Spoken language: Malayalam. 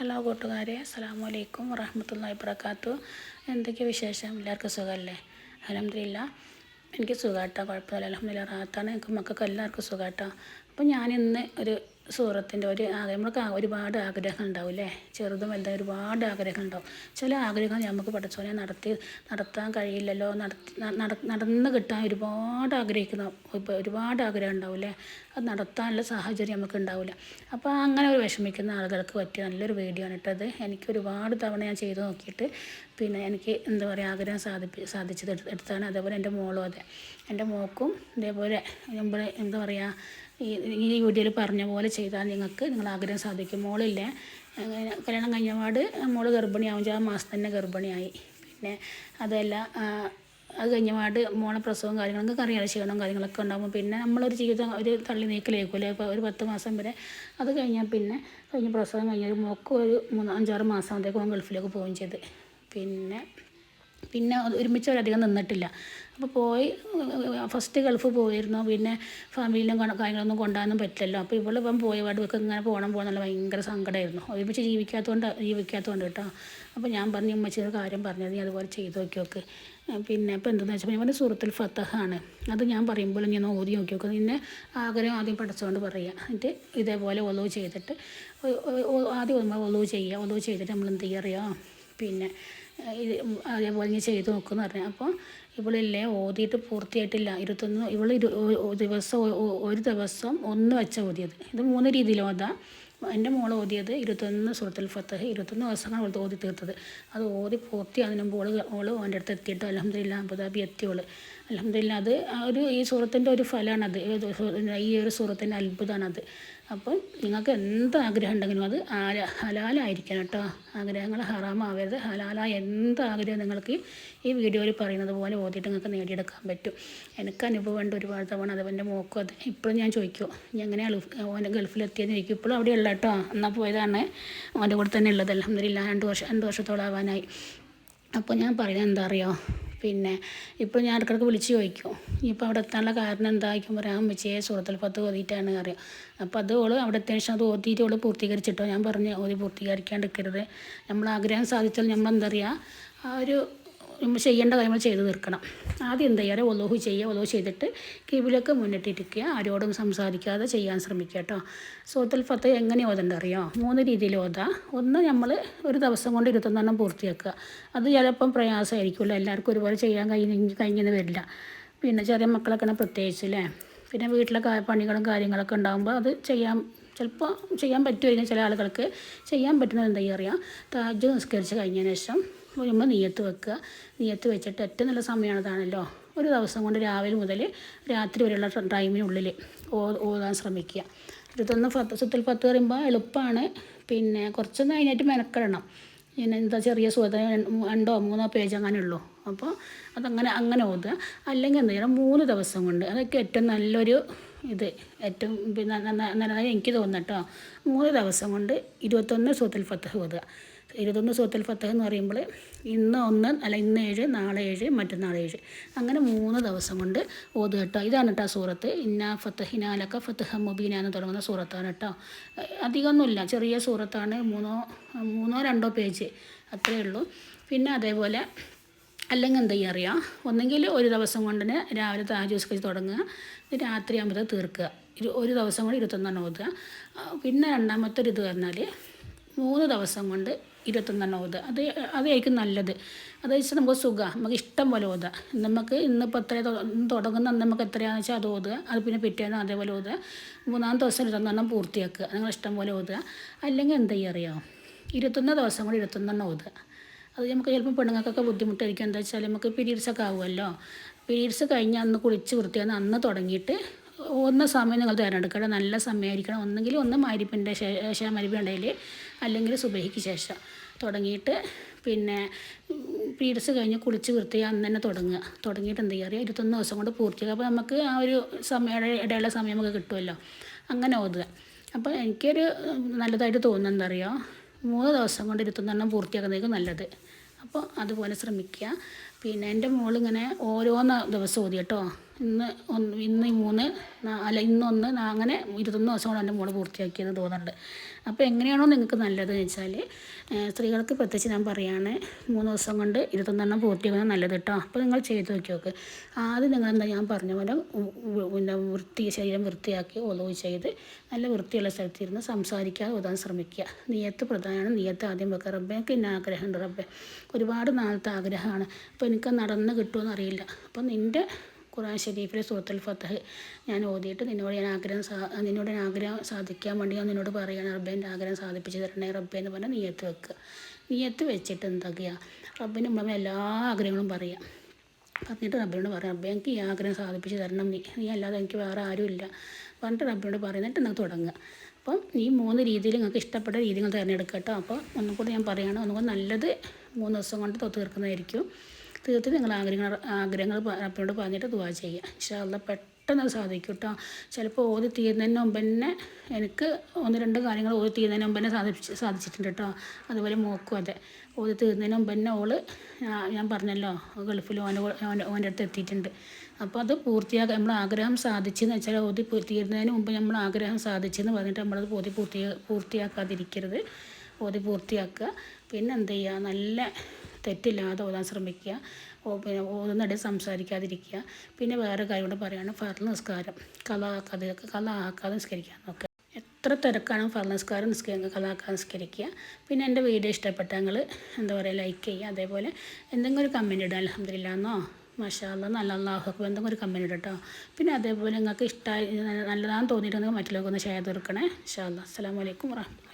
ഹലോ കൂട്ടുകാരെ അസ്സാം വലൈക്കും വറഹമത്തല്ലാ ഇബ്രക്കാത്തു എന്തൊക്കെ വിശേഷം? എല്ലാവർക്കും സുഖമല്ലേ? അലഹമില്ല എനിക്ക് സുഖമായിട്ടാണ് കുഴപ്പമില്ല. അലഹമില്ല റാത്താണ് എനിക്ക് മക്കൾക്ക് എല്ലാവർക്കും സുഖമായിട്ടാണ് അപ്പോൾ ഞാനിന്ന് ഒരു സൂറത്തിന്റെ ഒരു ആഗ്രഹം നമ്മൾക്ക് ഒരുപാട് ആഗ്രഹം ഉണ്ടാവും അല്ലേ ചെറുതും വലുതും ഒരുപാട് ആഗ്രഹം ഉണ്ടാവും. ചില ആഗ്രഹങ്ങൾ നമുക്ക് പഠിച്ചോനെ നടത്തി നടത്താൻ കഴിയില്ലല്ലോ നടത്തി നട- നടന്ന് കിട്ടാൻ ഒരുപാട് ആഗ്രഹിക്കുന്ന ഒരുപാട് ആഗ്രഹം ഉണ്ടാവും അല്ലേ അത് നടത്താനുള്ള സാഹചര്യം നമുക്ക് ഉണ്ടാവില്ല അപ്പോൾ അങ്ങനെ ഒരു വിഷമിക്കുന്ന ആളുകൾക്ക് പറ്റിയ നല്ലൊരു വീഡിയോ ആണ് ഇട്ടത് എനിക്ക് ഒരുപാട് തവണ ഞാൻ ചെയ്തു നോക്കിയിട്ട് പിന്നെ എനിക്ക് എന്താ പറയുക ആഗ്രഹം സാധിപ്പി സാധിച്ചത് എടുത്താണ്. അതേപോലെ എന്റെ മോളും അതെ. എന്റെ മോക്കും ഇതേപോലെ എന്താ പറയുക ഈ ഈ വീഡിയോയിൽ പറഞ്ഞ പോലെ ചെയ്താൽ നിങ്ങൾക്ക് നിങ്ങൾ ആഗ്രഹം സാധിക്കും. മോളില്ലേ? കല്യാണം കഴിഞ്ഞ പാട് മോൾ ഗർഭിണിയാവും. ആ മാസം തന്നെ ഗർഭിണിയായി. പിന്നെ അതല്ല അത് കഴിഞ്ഞ പാട് മോളെ പ്രസവവും കാര്യങ്ങളൊക്കെ നിങ്ങൾക്ക് ക്ഷീണം കാര്യങ്ങളൊക്കെ ഉണ്ടാകുമ്പോൾ. പിന്നെ നമ്മളൊരു ജീവിതം ഒരു തള്ളി നീക്കലേക്കുമല്ലേ ഇപ്പോൾ ഒരു പത്ത് മാസം വരെ അത് കഴിഞ്ഞാൽ പിന്നെ കഴിഞ്ഞ് പ്രസവം കഴിഞ്ഞ ഒരു മോക്ക് ഒരു മൂന്ന് അഞ്ചാറ് മാസം ആകുമ്പോഴത്തേക്കും ഗൾഫിലേക്ക് പോവുകയും ചെയ്ത്. പിന്നെ പിന്നെ ഒരുമിച്ച് അവരധികം നിന്നിട്ടില്ല. അപ്പോൾ പോയി ഫസ്റ്റ് ഗൾഫ് പോയിരുന്നു. പിന്നെ ഫാമിലിയിലും കാര്യങ്ങളൊന്നും കൊണ്ടുപോകാനും പറ്റില്ലല്ലോ. അപ്പോൾ ഇവിടെ ഇപ്പം പോയ പാടുമൊക്കെ ഇങ്ങനെ പോകണം പോകണമെന്നുള്ള ഭയങ്കര സങ്കടമായിരുന്നു ഒരുമിച്ച് ജീവിക്കാത്തതുകൊണ്ട് ജീവിക്കാത്തതുകൊണ്ട് കേട്ടോ. അപ്പോൾ ഞാൻ പറഞ്ഞു ഉമ്മച്ചി ഒരു കാര്യം പറഞ്ഞത് നീ അതുപോലെ ചെയ്ത് നോക്കി നോക്ക്. പിന്നെ ഇപ്പോൾ എന്തെന്ന് വെച്ചാൽ ഞാൻ പറഞ്ഞ സൂറത്തുൽ ഫത്തഹാണ് അത് ഞാൻ പറയുമ്പോൾ ഞാൻ ഓതി നോക്കി നോക്കുക നിന്നെ ആഗ്രഹം ആദ്യം പഠിച്ചുകൊണ്ട് പറയുക എന്നിട്ട് ഇതേപോലെ ഒലവ് ചെയ്തിട്ട് ആദ്യം ഒലവ് ചെയ്യുക. ഒലവ് ചെയ്തിട്ട് നമ്മൾ എന്ത് ചെയ്യുക അറിയാം? പിന്നെ ഇത് അതേപോലെ ഞാൻ ചെയ്ത് നോക്കുമെന്ന് പറഞ്ഞു. അപ്പോൾ ഇവളില്ലേ ഓതിയിട്ട് പൂർത്തിയായിട്ടില്ല. ഇരുപത്തൊന്ന് ഇവൾ ദിവസം ഒരു ദിവസം ഒന്ന് വെച്ച ഓതിയത്. ഇത് മൂന്ന് രീതിയിൽ ഓതാം എന്റെ മോൾ ഓതിയത് ഇരുപത്തൊന്ന് സുഹൃത്തുൽ ഫത്തഹ് ഇരുപത്തൊന്ന് ദിവസമാണ് അവൾ ഓതി തീർത്തത്. അത് ഓതി പൂർത്തി. അതിനുമ്പോൾ ഓൾ ഓൾ അവന്റെ അടുത്ത് എത്തിയിട്ട്. അലഹമില്ല അബുദാബി എത്തിയോൾ. അലഹമില്ല അത് ഒരു ഈ സൂറത്തിന്റെ ഒരു ഫലമാണത് ഈ ഒരു സൂറത്തിന്റെ അത്ഭുതമാണത് അപ്പം നിങ്ങൾക്ക് എന്ത് ആഗ്രഹം ഉണ്ടെങ്കിലും അത് ഹലാലായിരിക്കണം കേട്ടോ. ആഗ്രഹങ്ങൾ ഹറാമാവരുത്. ഹലാലായ എന്ത് ആഗ്രഹം നിങ്ങൾക്ക് ഈ വീഡിയോയിൽ പറയുന്നത് പോലെ ഓതിയിട്ട് നിങ്ങൾക്ക് നേടിയെടുക്കാൻ പറ്റും. എനിക്ക് അനുഭവം ഉണ്ട് ഒരുപാട് തവണ. അത് എന്റെ മോക്കും അത് ഇപ്പോഴും ഞാൻ ചോദിക്കും. ഞാൻ എങ്ങനെ ഓന്റെ ഗൾഫിലെത്തിയെന്ന് ചോദിക്കും? ഇപ്പോഴും അവിടെ ഉള്ള കേട്ടോ. എന്നാൽ പോയതാണ്. ഓന്റെ കൂടെ തന്നെ ഉള്ളത്. അലഹമില്ല രണ്ട് വർഷം രണ്ട് വർഷത്തോളം ആവാനായി അപ്പോൾ ഞാൻ പറയുന്നത് എന്താ അറിയോ? പിന്നെ ഇപ്പോൾ ഞാൻ ഇടയ്ക്കിടയ്ക്ക് വിളിച്ച് ചോദിക്കും ഇപ്പോൾ അവിടെ എത്താനുള്ള കാരണം എന്തായിരിക്കും പറയാം അമ്മച്ചിയെ സുഹൃത്തിൽ പത്ത് ഓതിയിട്ടാണ് അറിയാം അപ്പോൾ അത് ഓൾ അവിടെ എത്തിയ ശേഷം അത് ഓതിയിട്ട് ഓൾ പൂർത്തീകരിച്ചിട്ടോ? ഞാൻ പറഞ്ഞു ഓതി പൂർത്തീകരിക്കാണ്ടിരിക്കരുത്. നമ്മൾ ആഗ്രഹം സാധിച്ചാൽ നമ്മൾ എന്താ പറയുക ആ ഒരു ചെയ്യേണ്ട കാര്യങ്ങൾ ചെയ്ത് തീർക്കണം. ആദ്യം എന്താ ചെയ്യാറ് ഒലോഹു ചെയ്യുക. ഒലോഹു ചെയ്തിട്ട് കിബിലൊക്കെ മുന്നിട്ടിരിക്കുക. ആരോടും സംസാരിക്കാതെ ചെയ്യാൻ ശ്രമിക്കുക കേട്ടോ. സൂത്തുൽ ഫത്ത് എങ്ങനെ ഓതണ്ട അറിയോ മൂന്ന് രീതിയിൽ ഓതാം. ഒന്ന് നമ്മൾ ഒരു ദിവസം കൊണ്ട് ഇരുപത്തൊന്നെണ്ണം പൂർത്തിയാക്കുക. അത് ചിലപ്പം പ്രയാസമായിരിക്കുമല്ലോ. എല്ലാവർക്കും ഒരുപോലെ ചെയ്യാൻ കഴിഞ്ഞ കഴിഞ്ഞെന്ന് വരില്ല. പിന്നെ ചെറിയ മക്കളൊക്കെ പ്രത്യേകിച്ച് അല്ലേ പിന്നെ വീട്ടിലെ പണികളും കാര്യങ്ങളൊക്കെ ഉണ്ടാകുമ്പോൾ അത് ചെയ്യാൻ ചിലപ്പോൾ ചെയ്യാൻ പറ്റുമായിരിക്കും. ചില ആളുകൾക്ക് ചെയ്യാൻ പറ്റുന്നത് എന്താ അറിയാം? താജ് നിസ്കരിച്ച് കഴിഞ്ഞതിന് ശേഷം വരുമ്പോൾ നീയത്ത് വെക്കുക. നീയത്ത് വെച്ചിട്ട് ഏറ്റവും നല്ല സമയമാണതാണല്ലോ ഒരു ദിവസം കൊണ്ട് രാവിലെ മുതൽ രാത്രി വരെയുള്ള ടൈമിനുള്ളിൽ ഓ ഓതാൻ ശ്രമിക്കുക. ഇരുപത്തൊന്ന് പത്ത് സുത്തിൽ പത്ത് പറയുമ്പോൾ എളുപ്പമാണ് പിന്നെ കുറച്ചൊന്നും അതിനായിട്ട് മെനക്കെടണം. പിന്നെ എന്താ ചെറിയ സുഹൃത്തിന് രണ്ടോ മൂന്നോ പേജ് അങ്ങനെ ഉള്ളൂ അപ്പോൾ അതങ്ങനെ അങ്ങനെ ഓതുക. അല്ലെങ്കിൽ എന്താ ചെയ്യണം മൂന്ന് ദിവസം കൊണ്ട് അതൊക്കെ ഏറ്റവും നല്ലൊരു ഇത്. ഏറ്റവും പിന്നെ നല്ലതായി എനിക്ക് തോന്നുന്നു കേട്ടോ. മൂന്ന് ദിവസം കൊണ്ട് ഇരുപത്തൊന്ന് സൂത്തൽ പത്ത് ഓതുക. ഇരുപത്തൊന്ന് സൂത്തൽ ഫത്തഹ് എന്ന് പറയുമ്പോൾ ഇന്ന് ഒന്ന് അല്ല ഇന്ന് ഏഴ് നാളെ ഏഴ് മറ്റന്നാൾ ഏഴ്. അങ്ങനെ മൂന്ന് ദിവസം കൊണ്ട് ഓതുക കേട്ടോ. ഇതാണ് കേട്ടോ സൂറത്ത്. ഇന്ന ഫത്തഹിനാലക്ക ഫത്തഹ മുബീന എന്ന് തുടങ്ങുന്ന സൂറത്താണ് കേട്ടോ അധികമൊന്നുമില്ല. ചെറിയ സൂറത്താണ്. മൂന്നോ മൂന്നോ രണ്ടോ പേജ് അത്രയേ ഉള്ളൂ. പിന്നെ അതേപോലെ അല്ലെങ്കിൽ എന്താ അറിയാം? ഒന്നെങ്കിൽ ഒരു ദിവസം കൊണ്ട് തന്നെ രാവിലെ താജൂസ് കഴിച്ച് തുടങ്ങുക. രാത്രി ആകുമ്പോൾ തീർക്കുക. ഒരു ദിവസം കൊണ്ട് ഇരുപത്തൊന്നെണ്ണം ഓതുക. പിന്നെ രണ്ടാമത്തെ ഒരു ഇത് പറഞ്ഞാൽ മൂന്ന് ദിവസം കൊണ്ട് ഇരുപത്തൊന്നെണ്ണം ഓതുക അത് അതായിരിക്കും നല്ലത്. അത് വെച്ചാൽ നമുക്ക് സുഖമാണ് നമുക്ക് ഇഷ്ടം പോലെ ഓതുക നമുക്ക് ഇന്നിപ്പോൾ എത്ര തുടങ്ങുന്ന നമുക്ക് എത്രയാണെന്ന് വെച്ചാൽ അത് ഓതുക. അത് പിന്നെ പിറ്റേന്ന് അതേപോലെ ഓതുക. മൂന്നാം ദിവസം ഇരുപത്തൊന്നെണ്ണം പൂർത്തിയാക്കുക. നിങ്ങൾ ഇഷ്ടം പോലെ ഓതുക. അല്ലെങ്കിൽ എന്താ ചെയ്യുക അറിയാമോ ഇരുപത്തൊന്ന് ദിവസം കൂടി ഇരുപത്തൊന്നെണ്ണം ഓതുക. അത് നമുക്ക് ചിലപ്പോൾ പെണ്ണുങ്ങൾക്കൊക്കെ ബുദ്ധിമുട്ടായിരിക്കും. എന്താ വെച്ചാൽ നമുക്ക് പീരീഡ്സൊക്കെ ആവുമല്ലോ. പീരീഡ്സ് കഴിഞ്ഞ് അന്ന് കുളിച്ച് വൃത്തിയാന്ന് അന്ന് തുടങ്ങിയിട്ട് ഒന്ന് സമയം നിങ്ങൾ തിരഞ്ഞെടുക്കണം. നല്ല സമയമായിരിക്കണം. ഒന്നെങ്കിൽ ഒന്ന് മരിപ്പിന്റെ ശേഷം മരിപ്പുണ്ടെങ്കിൽ അല്ലെങ്കിൽ സുബഹിക്ക് ശേഷം തുടങ്ങിയിട്ട് പിന്നെ പീരീഡ്സ് കഴിഞ്ഞ് കുളിച്ച് വൃത്തി അന്ന് തന്നെ തുടങ്ങുക. തുടങ്ങിയിട്ട് എന്ത് ചെയ്യുക ഇരുപത്തൊന്ന് ദിവസം കൊണ്ട് പൂർത്തിയാക്കുക. അപ്പോൾ നമുക്ക് ആ ഒരു സമയം ഇടയുള്ള സമയം നമുക്ക് കിട്ടുമല്ലോ. അങ്ങനെ ഓതുക. അപ്പോൾ എനിക്കൊരു നല്ലതായിട്ട് തോന്നുന്നത് എന്താ അറിയോ? മൂന്ന് ദിവസം കൊണ്ട് ഇരുപത്തൊന്നെണ്ണം പൂർത്തിയാക്കുന്നതായിരിക്കും നല്ലത്. അപ്പോൾ അതുപോലെ ശ്രമിക്കുക. പിന്നെ എന്റെ മോളിങ്ങനെ ഓരോന്ന് ദിവസം ഓതി കേട്ടോ. ഇന്ന് ഒന്ന് ഇന്ന് മൂന്ന് അല്ല ഇന്നൊന്ന് അങ്ങനെ ഇരുപത്തൊന്ന് ദിവസം കൊണ്ട് എന്റെ മോൾ പൂർത്തിയാക്കിയെന്ന് തോന്നുന്നുണ്ട്. അപ്പോൾ എങ്ങനെയാണോ നിങ്ങൾക്ക് നല്ലതെന്ന് വെച്ചാൽ സ്ത്രീകൾക്ക് പ്രത്യേകിച്ച് ഞാൻ പറയുകയാണ് മൂന്ന് ദിവസം കൊണ്ട് ഇരുപത്തൊന്നെണ്ണം പൂർത്തിയാക്കുന്നത് നല്ലത് കേട്ടോ. അപ്പോൾ നിങ്ങൾ ചെയ്ത് നോക്കി നോക്ക്. ആദ്യം നിങ്ങൾ എന്താ ഞാൻ പറഞ്ഞ പോലെ പിന്നെ വൃത്തി ശരീരം വൃത്തിയാക്കി ഒലവ് ചെയ്ത് നല്ല വൃത്തിയുള്ള സ്ഥലത്തിരുന്ന് സംസാരിക്കാതെ ഓതാൻ ശ്രമിക്കുക. നീയത്ത് പ്രധാനമാണ്. നീയത്ത് ആദ്യം വെക്കുക. റബ്ബെ എനിക്ക് ഇന്ന ആഗ്രഹമുണ്ട് റബ്ബെ. ഒരുപാട് നാളത്തെ ആഗ്രഹമാണ്. അപ്പോൾ എനിക്ക് നടന്ന് കിട്ടുമെന്ന് അറിയില്ല. അപ്പോൾ നിന്റെ ഖുർആൻ ഷരീഫിലെ സൂറത്തുൽ ഫത്തഹ് ഞാൻ ഓതിയിട്ട് നിന്നോട് ഞാൻ ആഗ്രഹം സാ നിന്നോട് ഞാൻ ആഗ്രഹം സാധിക്കാൻ വേണ്ടി ഞാൻ നിന്നോട് പറയുകയാണ് റബ്ബെ എന്റെ ആഗ്രഹം സാധിപ്പിച്ച് തരണേ റബ്ബെ എന്ന് പറഞ്ഞാൽ നീയത്ത് വെക്കുക. നീയത്ത് വെച്ചിട്ട് എന്താക്കുക? റബ്ബിന് നമ്മൾ എല്ലാ ആഗ്രഹങ്ങളും പറയാം പറഞ്ഞിട്ട് റബ്ബിനോട് പറയാം റബ്ബെ എനിക്ക് ഈ ആഗ്രഹം സാധിപ്പിച്ച് തരണം. നീ നീ അല്ലാതെ എനിക്ക് വേറെ ആരുമില്ല പറഞ്ഞിട്ട് റബ്ബിനോട് പറയുന്നിട്ട് നിങ്ങൾക്ക് തുടങ്ങുക. അപ്പം ഈ മൂന്ന് രീതിയിൽ നിങ്ങൾക്ക് ഇഷ്ടപ്പെട്ട രീതി നിങ്ങൾ തിരഞ്ഞെടുക്കുക അപ്പോൾ ഒന്നും കൂടി ഞാൻ പറയുകയാണ് ഒന്നും കൂടി നല്ലത് മൂന്ന് ദിവസം കൊണ്ട് തീർക്കുന്നതായിരിക്കും. തീർത്ത് നിങ്ങൾ ആഗ്രഹങ്ങൾ ആഗ്രഹങ്ങൾ അപ്പനോട് പറഞ്ഞിട്ട് ദുവാ ചെയ്യുക. ഇൻഷാല്ല പെട്ടെന്ന് സാധിക്കും കേട്ടോ ചിലപ്പോൾ ഓതി തീരുന്നതിന് മുമ്പ് തന്നെ എനിക്ക് ഒന്ന് രണ്ട് കാര്യങ്ങൾ ഓതി തീരുന്നതിന് മുമ്പ് തന്നെ സാധിച്ച് സാധിച്ചിട്ടുണ്ട് കേട്ടോ അതുപോലെ മോക്കും അതെ. ഓതി തീർന്നതിന് മുമ്പ് തന്നെ ഓൾ ഞാൻ- പറഞ്ഞല്ലോ ഗൾഫിൽ ഓന്റെ ഓന്റെ അടുത്ത് എത്തിയിട്ടുണ്ട്. അപ്പോൾ അത് പൂർത്തിയാക്കാൻ നമ്മൾ ആഗ്രഹം സാധിച്ചെന്ന് വെച്ചാൽ ഓതി തീരുന്നതിന് മുമ്പ് നമ്മൾ ആഗ്രഹം സാധിച്ചെന്ന് പറഞ്ഞിട്ട് നമ്മളത് ഓതി പൂർത്തി പൂർത്തിയാക്കാതിരിക്കരുത്. ഓതി പൂർത്തിയാക്കുക പിന്നെ എന്ത് ചെയ്യുക നല്ല തെറ്റില്ലാതെ ഓതാൻ ശ്രമിക്കുക. പിന്നെ ഓതുന്നിടയിൽ സംസാരിക്കാതിരിക്കുക. പിന്നെ വേറെ കാര്യം കൂടെ പറയുകയാണ് ഫർൾ നിസ്കാരം. കല ആക്കാതെ കല ആക്കാതെ നിസ്കരിക്കാൻ നോക്കുക എത്ര തിരക്കാണ് ഫർൾ നിസ്കാരം നിസ്കരിക്കുക കല ആക്കാതെ നിസ്കരിക്കുക. പിന്നെ എന്റെ വീഡിയോ ഇഷ്ടപ്പെട്ട നിങ്ങൾ എന്താ പറയുക ലൈക്ക് ചെയ്യുക. അതേപോലെ എന്തെങ്കിലും ഒരു കമന്റ് ഇടുക. അലഹമില്ലാന്നോ മഷാല നല്ല അള്ളാഹു എന്തെങ്കിലും ഒരു ഇടുക കേട്ടോ പിന്നെ അതേപോലെ നിങ്ങൾക്ക് ഇഷ്ടമായി നല്ലതാണെന്ന് തോന്നിയിട്ടുണ്ടെങ്കിൽ മറ്റുള്ളവർക്ക് ഒന്ന് ഷെയർ തീർക്കണേ അല്ലാ അസ്സലാമു അലൈക്കും വറഹ്മത്തുള്ളാഹി